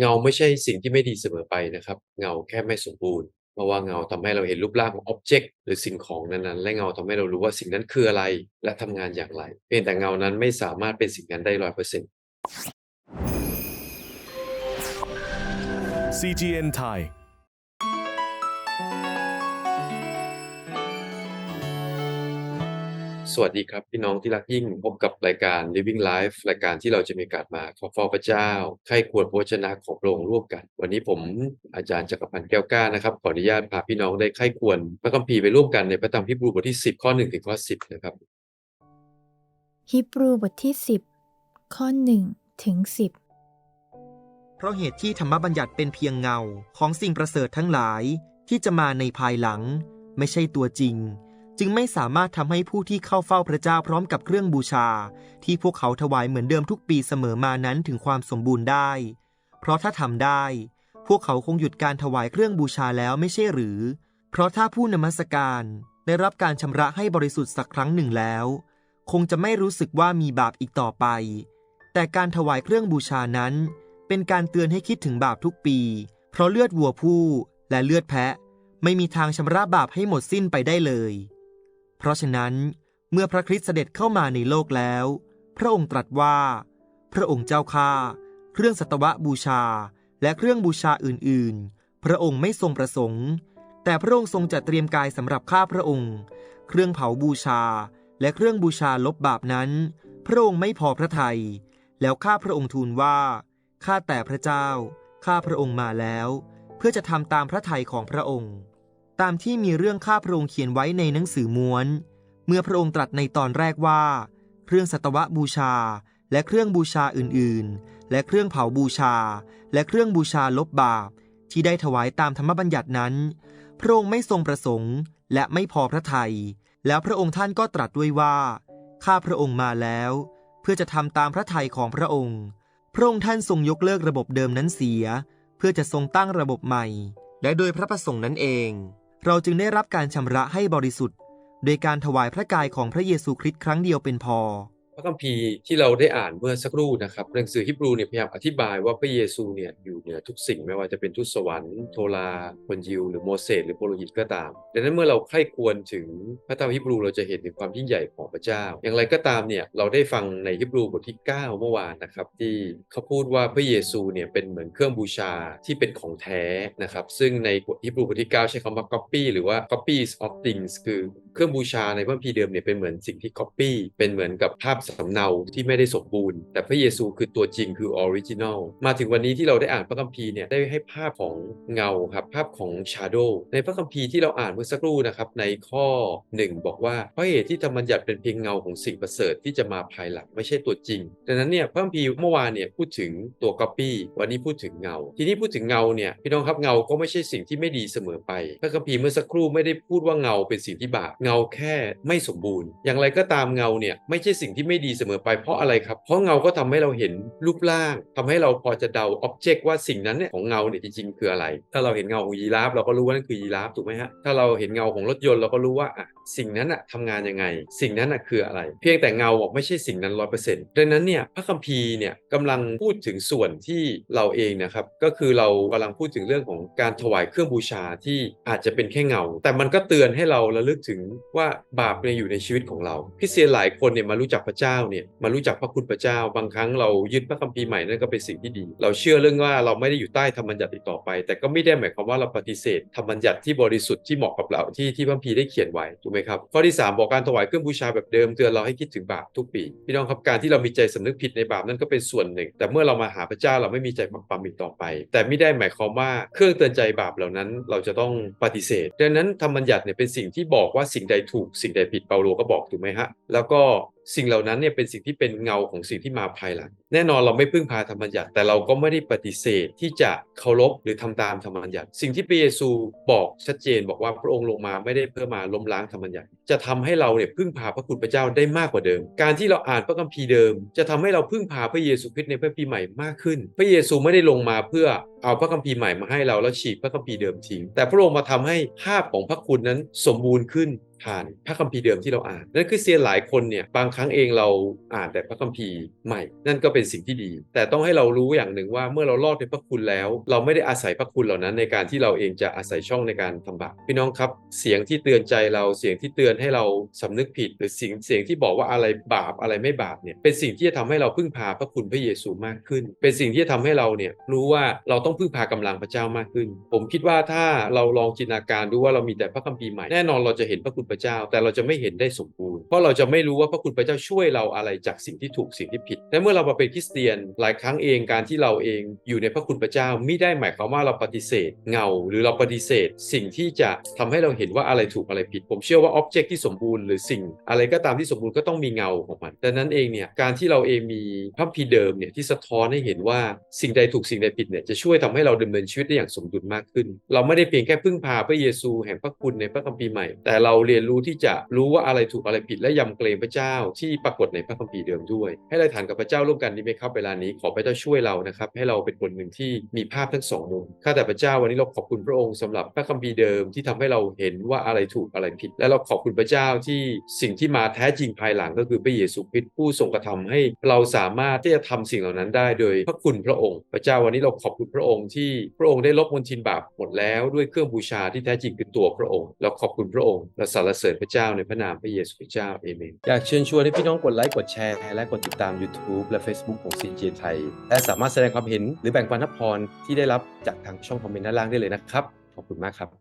เงาไม่ใช่สิ่งที่ไม่ดีเสมอไปนะครับ เงาแค่ไม่สมบูรณ์เพราะว่าเงาทำให้เราเห็นรูปร่างของอ็อบเจกต์หรือสิ่งของนั้นๆ และเงาทำให้เรารู้ว่าสิ่งนั้นคืออะไร และทำงานอย่างไร เพียงแต่เงานั้นไม่สามารถเป็นสิ่งนั้นได้ร้อยเปอร์เซ็นต์ CGN Thai สวัสดีครับ พี่น้องที่รักยิ่งพบกับรายการ Living Life รายการที่เราจะมีโอกาสมาขอฟ้าพระเจ้าใคร่ควรพระวจนะของพระองค์ร่วมกัน วันนี้ผมอาจารย์จักรพันธ์แก้วกล้านะครับขออนุญาตพาพี่น้องได้ใคร่ควรพระคัมภีร์ไปร่วมกันในพระธรรมฮีบรูบทที่ 10 ข้อ1ถึงข้อ10นะครับฮีบรูบทที่ 10 ข้อ1ถึง10 เพราะเหตุที่ธรรมบัญญัติเป็นเพียงเงาของสิ่งประเสริฐทั้งหลายที่จะมาในภายหลัง ไม่ใช่ตัวจริง จึงไม่สามารถทำให้ผู้ที่เข้าเฝ้าพระเจ้าพร้อมกับเครื่องบูชา ที่พวกเขาถวายเหมือนเดิมทุกปีเสมอมานั้นถึงความสมบูรณ์ได้ เพราะถ้าทำได้ พวกเขาคงหยุดการถวายเครื่องบูชาแล้วไม่ใช่หรือ เพราะถ้าผู้นมัสการได้รับการชำระให้บริสุทธิ์สักครั้งหนึ่งแล้ว คงจะไม่รู้สึกว่ามีบาปอีกต่อไป แต่การถวายเครื่องบูชานั้น เป็นการเตือนให้คิดถึงบาปทุกปี เพราะเลือดวัวผู้และเลือดแพะ ไม่มีทางชำระบาปให้หมดสิ้นไปได้เลย เพราะฉะนั้นเมื่อพระคริสต์เสด็จเข้ามาในโลกแล้ว พระองค์ตรัสว่า พระองค์เจ้าข้าเครื่องสัตวบูชา และเครื่องบูชาอื่น ๆ พระองค์ไม่ทรงประสงค์ แต่พระองค์ทรงจัดเตรียมกายสำหรับข้าพระองค์ เครื่องเผาบูชา และเครื่องบูชาลบบาปนั้น พระองค์ไม่พอพระทยัยแล้วข้าพระองค์ทูลว่าข้าแต่พระเจ้า ข้าพระองค์มาแล้ว เพื่อจะทำตามพระทัยของพระองค์ ตามที่มีเรื่องข้าพระองค์เขียนไว้ในหนังสือม้วน เมื่อพระองค์ตรัสในตอนแรกว่า เครื่องสัตวบูชา และเครื่องบูชาอื่นๆ และเครื่องเผาบูชา และเครื่องบูชาลบบาป ที่ได้ถวายตามธรรมบัญญัตินั้น พระองค์ไม่ทรงประสงค์ และไม่พอพระทยัยแล้วพระองค์ท่านก็ตรัสด้วยว่า ข้าพระองค์มาแล้ว เพื่อจะทำตามพระทัยของพระองค์ พระองค์ท่านทรงยกเลิกระบบเดิมนั้นเสีย เพื่อจะทรงตั้งระบบใหม่ และโดยพระประสงค์นั้นเอง เราจึงได้รับการชำระให้บริสุทธิ์ โดยการถวายพระกายของพระเยซูคริสต์ครั้งเดียวเป็นพอ ระคัมภีร์ที่เราได้อ่านเมื่อสักครู่นะครับหนังสือฮิบรูเนี่ยพยายามอธิบายว่าพระเยซูเนี่ยอยู่เหนือทุกสิ่งไม่ว่าจะเป็นทูตสวรรค์โทราคนยิว หรือโมเสสหรือโปรหิตก็ตามดังนั้นเมื่อเราใคร่ควรถึงพระธรรมฮิบรูเราจะเห็นถึงความยิ่งใหญ่ของพระเจ้า อย่างไรก็ตามเนี่ยเราได้ฟังในฮิบรูบทที่ 9 เมื่อวานนะครับที่เขาพูดว่าพระเยซูเนี่ยเป็นเหมือนเครื่องบูชาที่เป็นของแท้นะครับซึ่งในฮิบรูบทที่ 9 ใช้คำว่า copy หรือว่า copies of things คือ เครื่องบูชาในพระคัมภีร์เดิมเนี่ยเป็นเหมือนสิ่งที่ copy เป็นเหมือนกับภาพสำเนาที่ไม่ได้สมบูรณ์ แต่พระเยซูคือตัวจริงคือออริจินอลมาถึงวันนี้ที่เราได้อ่านพระคัมภีร์เนี่ยได้ให้ภาพของเงาครับภาพของชาโดในพระคัมภีร์ที่เราอ่านเมื่อสักครู่นะครับในข้อ 1 บอกว่าเพราะเหตุที่ธรรมบัญญัติเป็นเพียงเงาของสิ่งประเสริฐที่จะมาภายหลังไม่ใช่ตัวจริงดังนั้นเนี่ยพระคัมภีร์เมื่อวานเนี่ยพูดถึงตัว copy วันนี้พูดถึงเงา ทีนี้พูดถึงเงาเนี่ยพี่น้องครับเงาก็ไม่ใช่สิ่งที่ไม่ดีเสมอไปพระคัมภีร์เมื่อสักครู่ไม่ได้พูดว่าเงาเป็นสิ่งที่บาปเงาแค่ไม่สมบูรณ์ อย่างไรก็ตามเงาเนี่ยไม่ใช่สิ่งที่ไม่ดีเสมอไปเพราะอะไรครับ เพราะเงาก็ทำให้เราเห็นรูปร่างทำให้เราพอจะเดาอ็อบเจกต์ว่าสิ่งนั้นเนี่ยของเงาเนี่ยจริงๆคืออะไร ถ้าเราเห็นเงาของยีราฟเราก็รู้ว่านั่นคือยีราฟถูกไหมฮะถ้าเราเห็นเงาของรถยนต์เราก็รู้ว่าอะสิ่งนั้นอะทำงานยังไง สิ่งนั้นอะคืออะไร เพียงแต่เงาบอกไม่ใช่สิ่งนั้นร้อยเปอร์เซ็นต์ดังนั้นเนี่ยพระคัมภีร์เนี่ยกำลังพูดถึงส่วนที่เราเองนะครับก็คือเรากำลังพูดถึงเรื่องของการถวายเครื่องบูชาที่อาจจะเป็นแค่เงา แต่มันก็เตือนให้เราระลึกถึงว่าบาปเนี่ยอยู่ในชีวิตของเราคริสเตียนหลายคนเนี่ยมารู้จักพระเจ้าเนี่ยมารู้จักพระคุณพระเจ้า บางครั้งเรายึดพระคัมภีร์ใหม่นั่นก็เป็นสิ่งที่ดี เราเชื่อเรื่องว่าเราไม่ได้อยู่ใต้ธรรมบัญญัติต่อไป แต่ก็ไม่ได้หมายความว่าเราปฏิเสธธรรมบัญญัติที่บริสุทธิ์ที่เหมาะกับเราที่ที่พระคัมภีร์ได้เขียนไว้ถูกไหมครับข้อที่ 3 บอกการถวายเครื่องบูชาแบบเดิมเตือนเราให้คิดถึงบาปทุกปีพี่น้องครับการที่เรามีใจสำนึกผิดในบาปนั่นก็เป็นส่วนหนึ่ง แต่เมื่อเรามาหาพระเจ้าเราไม่มีใจปักปั๊มอีกต่อไป แต่ไม่ได้หมายความว่าเครื่องเตือนใจบาปเหล่านั้น เราจะต้องปฏิเสธ ดังนั้นธรรมบัญญัติเนี่ยเป็นสิ่งที่บอกว่าสิ่งใดถูกสิ่งใดผิดเปาโลก็บอกถูกไหมฮะ แล้วก็สิ่งเหล่านั้นเนี่ยเป็นสิ่งที่เป็นเงาของสิ่งที่มาภายหลัง แน่นอนเราไม่พึ่งพาธรรมบัญญัติแต่เราก็ไม่ได้ปฏิเสธที่จะเคารพหรือทำตามธรรมบัญญัติ สิ่งที่พระเยซูบอกชัดเจนบอกว่าพระองค์ลงมาไม่ได้เพื่อมาล้มล้างธรรมบัญญัติ จะทำให้เราเนี่ยพึ่งพาพระคุณพระเจ้าได้มากกว่าเดิม การที่เราอ่านพระคัมภีร์เดิม จะทำให้เราพึ่งพาพระเยซูคริสต์ในพระคัมภีร์ใหม่มากขึ้น พระเยซูไม่ได้ลงมาเพื่อเอาพระคัมภีร์ใหม่มาให้เราแล้วฉีกพระคัมภีร์เดิมทิ้งแต่พระองค์มาทำให้ภาพของพระคุณนั้นสมบูรณ์ขึ้น ผ่านพระคัมภีร์เดิมที่เราอ่าน นั่นคือเซียนหลายคนเนี่ยบางครั้งเองเราอ่านแต่พระคัมภีร์ใหม่ นั่นก็เป็นสิ่งที่ดี แต่ต้องให้เรารู้อย่างหนึ่งว่าเมื่อเรารอดในพระคุณแล้ว เราไม่ได้อาศัยพระคุณเหล่านั้นในการที่เราเองจะอาศัยช่องในการทำบาปพี่น้องครับเสียงที่เตือนใจเราเสียงที่เตือนให้เราสำนึกผิด หรือเสียงเสียงที่บอกว่าอะไรบาปอะไรไม่บาปเนี่ยเป็นสิ่งที่จะทำให้เราพึ่งพาพระคุณพระเยซูมากขึ้น เป็นสิ่งที่จะทำให้เราเนี่ยรู้ว่าเราต้องพึ่งพากำลังพระเจ้ามากขึ้น ผมคิดว่าถ้าเราลองจินตนาการดูว่าเรามีแต่พระคัมภีร์ใหม่แน่นอนเราจะเห็นพระคุณพระเจ้า แต่เราจะไม่เห็นได้สมบูรณ์เพราะเราจะไม่รู้ว่าพระคุณพระเจ้าช่วยเราอะไรจากสิ่งที่ถูกสิ่งที่ผิดและเมื่อเรามาเป็นคริสเตียนหลายครั้งเองการที่เราเองอยู่ในพระคุณพระเจ้าไม่ได้หมายความว่าเราปฏิเสธเงา หรือเราปฏิเสธ สิ่งที่จะทำให้เราเห็นว่าอะไรถูกอะไรผิด ผมเชื่อว่าอ็อบเจกต์ที่สมบูรณ์หรือสิ่ง อะไรก็ตามที่สมบูรณ์ก็ต้องมีเงาของมันดังนั้นเองเนี่ยการที่เราเองมีพระคัมภีเดิมเนี่ยที่สะท้อนให้เห็นว่าสิ่งใดถูกสิ่งใดผิดเนี่ยจะช่วยทำให้เราดำเนินชีวิตได้อย่างสมดุลมากขึ้น เราไม่ได้เพียงแค่พึ่งพาพระเยซูแห่งพระคุณในพระคัมภีร์ใหม่แต่เราเรียนรู้ที่จะรู้ว่าอะไรถูกอะไรผิดและยำเกรงพระเจ้าที่ปรากฏในพระคัมภีร์เดิมด้วย ให้เราฐานกับพระเจ้าร่วมกันดีไหมครับเวลานี้ขอพระเจ้าช่วยเรานะครับให้เราเป็นคนหนึ่งที่มีภาพทั้งสองมุมข้าแต่พระเจ้าวันนี้เราขอบคุณพระองค์สำหรับพระคัมภีร์เดิมที่ทำให้เราเห็นว่าอะไรถูกอะไรผิด และเราขอบคุณพระเจ้าที่สิ่งที่มาแท้จริงภายหลังก็คือพระเยซูคริสต์ผู้ทรงกระทำให้เราสามารถที่จะทำสิ่งเหล่านั้นได้โดยพระคุณพระองค์ พระเจ้าวันนี้เราขอบคุณพระองค์ที่พระองค์ได้ลบมลทินบาปหมดแล้วด้วยเครื่องบูชาที่แท้จริงคือตัวพระองค์ เราขอบคุณพระองค์และสรรเสริญพระเจ้าในพระนามพระเยซูคริสต์เจ้าเอเมนอยากเชิญชวนให้พี่น้องกดไลค์กดแชร์และกดติดตาม YouTube และ Facebook ของ CJ ไทย และสามารถแสดงความเห็นหรือแบ่งปันทัพพรที่ได้รับจากทางช่องคอมเมนต์ด้านล่างได้เลยนะครับ ขอบคุณมากครับ